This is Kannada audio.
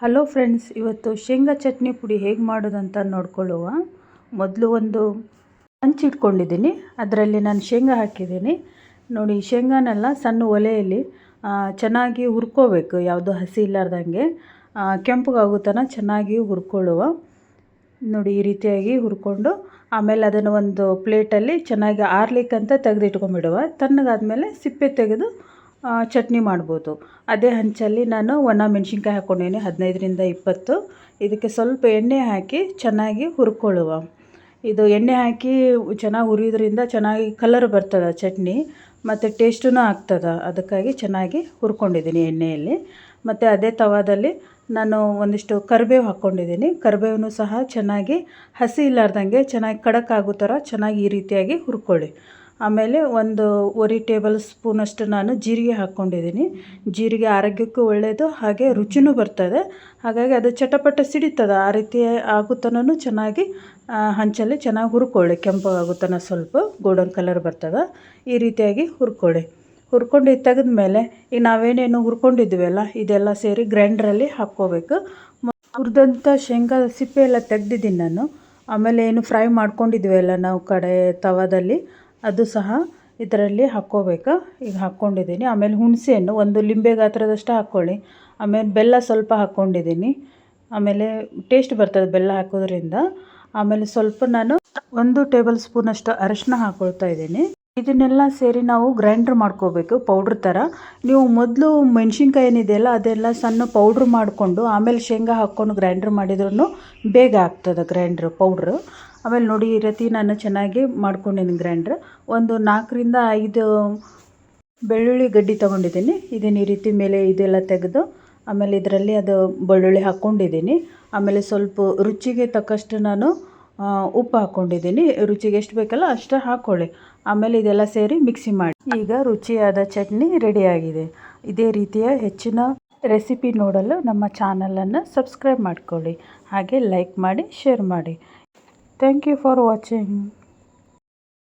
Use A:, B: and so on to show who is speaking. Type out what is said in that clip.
A: ಹಲೋ ಫ್ರೆಂಡ್ಸ್, ಇವತ್ತು ಶೇಂಗಾ ಚಟ್ನಿ ಪುಡಿ ಹೇಗೆ ಮಾಡೋದಂತ ನೋಡ್ಕೊಳ್ಳುವ. ಮೊದಲು ಒಂದು ಹಂಚಿಟ್ಕೊಂಡಿದ್ದೀನಿ ಅದರಲ್ಲಿ ನಾನು ಶೇಂಗಾ ಹಾಕಿದ್ದೀನಿ. ನೋಡಿ, ಶೇಂಗಾನೆಲ್ಲ ಸಣ್ಣ ಒಲೆಯಲ್ಲಿ ಚೆನ್ನಾಗಿ ಹುರ್ಕೋಬೇಕು, ಯಾವುದು ಹಸಿ ಇಲ್ಲಾರ್ದಂಗೆ. ಕೆಂಪಗಾಗೋ ತನಕ ಚೆನ್ನಾಗಿ ಹುರ್ಕೊಳ್ಳುವ. ನೋಡಿ, ಈ ರೀತಿಯಾಗಿ ಹುರ್ಕೊಂಡು, ಆಮೇಲೆ ಅದನ್ನು ಒಂದು ಪ್ಲೇಟಲ್ಲಿ ಚೆನ್ನಾಗಿ ಆರ್ಲಿಕ್ಕಂತ ತೆಗೆದಿಟ್ಕೊಂಬಿಡುವ ತಣ್ಣಗಾದ್ಮೇಲೆ ಸಿಪ್ಪೆ ತೆಗೆದು ಚಟ್ನಿ ಮಾಡ್ಬೋದು. ಅದೇ ಹಂಚಲ್ಲಿ ನಾನು ಒಣ ಮೆಣಸಿನ್ಕಾಯಿ ಹಾಕ್ಕೊಂಡಿದ್ದೀನಿ, ಹದಿನೈದರಿಂದ ಇಪ್ಪತ್ತು. ಇದಕ್ಕೆ ಸ್ವಲ್ಪ ಎಣ್ಣೆ ಹಾಕಿ ಚೆನ್ನಾಗಿ ಹುರ್ಕೊಳ್ಳುವ. ಇದು ಎಣ್ಣೆ ಹಾಕಿ ಚೆನ್ನಾಗಿ ಹುರಿಯೋದ್ರಿಂದ ಚೆನ್ನಾಗಿ ಕಲರ್ ಬರ್ತದೆ ಚಟ್ನಿ, ಮತ್ತು ಟೇಸ್ಟೂ ಆಗ್ತದೆ. ಅದಕ್ಕಾಗಿ ಚೆನ್ನಾಗಿ ಹುರ್ಕೊಂಡಿದ್ದೀನಿ ಎಣ್ಣೆಯಲ್ಲಿ. ಮತ್ತು ಅದೇ ತವಾದಲ್ಲಿ ನಾನು ಒಂದಿಷ್ಟು ಕರಿಬೇವು ಹಾಕ್ಕೊಂಡಿದ್ದೀನಿ. ಕರಿಬೇವೂ ಸಹ ಚೆನ್ನಾಗಿ ಹಸಿ ಇಲ್ಲಾರ್ದಂಗೆ ಚೆನ್ನಾಗಿ ಖಡಕ್ ಆಗೋ ಥರ ಚೆನ್ನಾಗಿ ಈ ರೀತಿಯಾಗಿ ಹುರ್ಕೊಳ್ಳಿ. ಆಮೇಲೆ ಒಂದು ವರಿ ಟೇಬಲ್ ಸ್ಪೂನಷ್ಟು ನಾನು ಜೀರಿಗೆ ಹಾಕ್ಕೊಂಡಿದ್ದೀನಿ. ಜೀರಿಗೆ ಆರೋಗ್ಯಕ್ಕೂ ಒಳ್ಳೆಯದು ಹಾಗೆ ರುಚಿನೂ ಬರ್ತದೆ. ಹಾಗಾಗಿ ಅದು ಚಟಪಟ ಸಿಡಿತದೆ. ಆ ರೀತಿ ಆಗುತ್ತನೂ ಚೆನ್ನಾಗಿ ಹಂಚಲ್ಲಿ ಚೆನ್ನಾಗಿ ಹುರ್ಕೊಳ್ಳಿ. ಕೆಂಪಾಗುತ್ತನ ಸ್ವಲ್ಪ, ಗೋಲ್ಡನ್ ಕಲರ್ ಬರ್ತದೆ. ಈ ರೀತಿಯಾಗಿ ಹುರ್ಕೊಳ್ಳಿ. ಹುರ್ಕೊಂಡು ತೆಗೆದ ಮೇಲೆ ಈಗ ನಾವೇನೇನು ಹುರ್ಕೊಂಡಿದ್ವಲ್ಲ ಇದೆಲ್ಲ ಸೇರಿ ಗ್ರೈಂಡ್ರಲ್ಲಿ ಹಾಕ್ಕೋಬೇಕು. ಹುರಿದಂಥ ಶೇಂಗಾ ಸಿಪ್ಪೆ ಎಲ್ಲ ತೆಗ್ದಿದ್ದೀನಿ ನಾನು. ಆಮೇಲೆ ಏನು ಫ್ರೈ ಮಾಡ್ಕೊಂಡಿದ್ವಿ ಅಲ್ಲ ನಾವು ಕಡೆ ತವಾದಲ್ಲಿ ಅದು ಸಹ ಇದರಲ್ಲಿ ಹಾಕ್ಕೋಬೇಕು. ಈಗ ಹಾಕ್ಕೊಂಡಿದ್ದೀನಿ. ಆಮೇಲೆ ಹುಣಸೆ ಹಣ್ಣು ಒಂದು ಲಿಂಬೆ ಗಾತ್ರದಷ್ಟು ಹಾಕ್ಕೊಳ್ಳಿ. ಆಮೇಲೆ ಬೆಲ್ಲ ಸ್ವಲ್ಪ ಹಾಕ್ಕೊಂಡಿದ್ದೀನಿ. ಆಮೇಲೆ ಟೇಸ್ಟ್ ಬರ್ತದೆ ಬೆಲ್ಲ ಹಾಕೋದ್ರಿಂದ. ಆಮೇಲೆ ಸ್ವಲ್ಪ ನಾನು ಒಂದು ಟೇಬಲ್ ಸ್ಪೂನಷ್ಟು ಅರಶಿನ ಹಾಕ್ಕೊಳ್ತಾ ಇದ್ದೀನಿ. ಇದನ್ನೆಲ್ಲ ಸೇರಿ ನಾವು ಗ್ರೈಂಡ್ರ್ ಮಾಡ್ಕೋಬೇಕು ಪೌಡ್ರ್ ಥರ ನೀವು ಮೊದಲು ಮೆಣಸಿನ್ಕಾಯಿ ಏನಿದೆಯಲ್ಲ ಅದೆಲ್ಲ ಸಣ್ಣ ಪೌಡ್ರ್ ಮಾಡಿಕೊಂಡು, ಆಮೇಲೆ ಶೇಂಗಾ ಹಾಕ್ಕೊಂಡು ಗ್ರೈಂಡ್ರ್ ಮಾಡಿದ್ರೂ ಬೇಗ ಆಗ್ತದೆ ಗ್ರೈಂಡ್ರ್ ಪೌಡ್ರ್ ಆಮೇಲೆ ನೋಡಿ, ಈ ರೀತಿ ನಾನು ಚೆನ್ನಾಗಿ ಮಾಡ್ಕೊಂಡಿನಿ ಗ್ರೈಂಡ್ರ್ ಒಂದು ನಾಲ್ಕರಿಂದ ಐದು ಬೆಳ್ಳುಳ್ಳಿ ಗಡ್ಡಿ ತೊಗೊಂಡಿದ್ದೀನಿ. ಇದನ್ನು ಈ ರೀತಿ ಮೇಲೆ ಇದೆಲ್ಲ ತೆಗೆದು, ಆಮೇಲೆ ಇದರಲ್ಲಿ ಅದು ಬೆಳ್ಳುಳ್ಳಿ ಹಾಕ್ಕೊಂಡಿದ್ದೀನಿ ಆಮೇಲೆ ಸ್ವಲ್ಪ ರುಚಿಗೆ ತಕ್ಕಷ್ಟು ನಾನು ಉಪ್ಪು ಹಾಕ್ಕೊಂಡಿದ್ದೀನಿ. ರುಚಿಗೆ ಎಷ್ಟು ಬೇಕಲ್ಲ ಅಷ್ಟೇ ಹಾಕ್ಕೊಳ್ಳಿ ಆಮೇಲೆ ಇದೆಲ್ಲ ಸೇರಿ ಮಿಕ್ಸಿ ಮಾಡಿ. ಈಗ ರುಚಿಯಾದ ಚಟ್ನಿ ರೆಡಿಯಾಗಿದೆ ಇದೇ ರೀತಿಯ ಹೆಚ್ಚಿನ ರೆಸಿಪಿ ನೋಡಲು ನಮ್ಮ ಚಾನಲನ್ನು ಸಬ್ಸ್ಕ್ರೈಬ್ ಮಾಡಿಕೊಳ್ಳಿ. ಹಾಗೆ ಲೈಕ್ ಮಾಡಿ ಶೇರ್ ಮಾಡಿ. Thank you for watching